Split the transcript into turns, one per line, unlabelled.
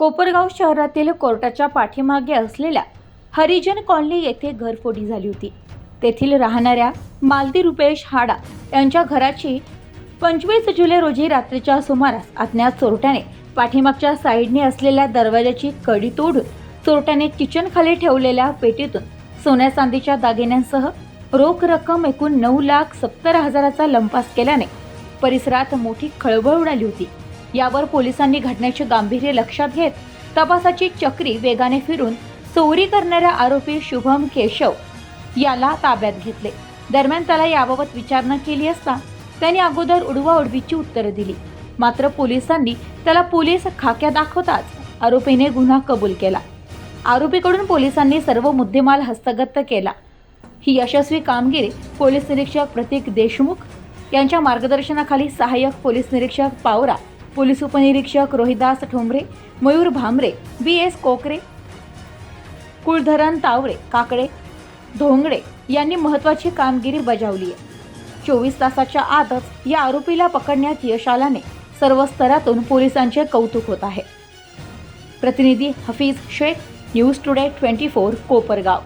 कोपरगाव शहरातील कोर्टाच्या पाठीमागे असलेल्या हरिजन कॉलनी येथे घरफोडी झाली होती. तेथील राहणाऱ्या मालती रुपेश हाडा यांच्या घराची पंचवीस जुलै रोजी रात्रीच्या सुमारास अज्ञात चोरट्याने पाठीमागच्या साईडने असलेल्या दरवाजाची कडी तोडून चोरट्याने किचन खाली ठेवलेल्या पेटीतून सोन्या चांदीच्या दागिन्यांसह रोख रक्कम एकूण नऊ लाख सत्तर हजाराचा लंपास केल्याने परिसरात मोठी खळबळ उडाली होती. यावर पोलिसांनी घटनेचे गांभीर्य लक्षात घेत तपासाची चक्री वेगाने फिरून चोरी करणाऱ्या आरोपी शुभम केशव याला ताब्यात घेतले. दरम्यान त्याला याबाबत विचारणा केली असता त्याने अगोदर उडवाउडवीची उत्तरं दिली. मात्र पोलिसांनी त्याला पोलीस खाक्या दाखवताच आरोपीने गुन्हा कबूल केला. आरोपीकडून पोलिसांनी सर्व मुद्देमाल हस्तगत केला. ही यशस्वी कामगिरी पोलीस निरीक्षक प्रतीक देशमुख यांच्या मार्गदर्शनाखाली सहाय्यक पोलीस निरीक्षक पावरा पोलीस उपनिरीक्षक रोहिदास ठोंबरे मयूर भांबरे बी एस कोकरे कुलधरण तावरे काकडे धोंगडे यांनी महत्त्वाची कामगिरी बजावली आहे. चोवीस तासाच्या आतच या आरोपीला पकडण्यात यश आल्याने सर्व स्तरातून पोलिसांचे कौतुक होत आहे. प्रतिनिधी Hafeez Shaikh news today twenty four Kopargaon.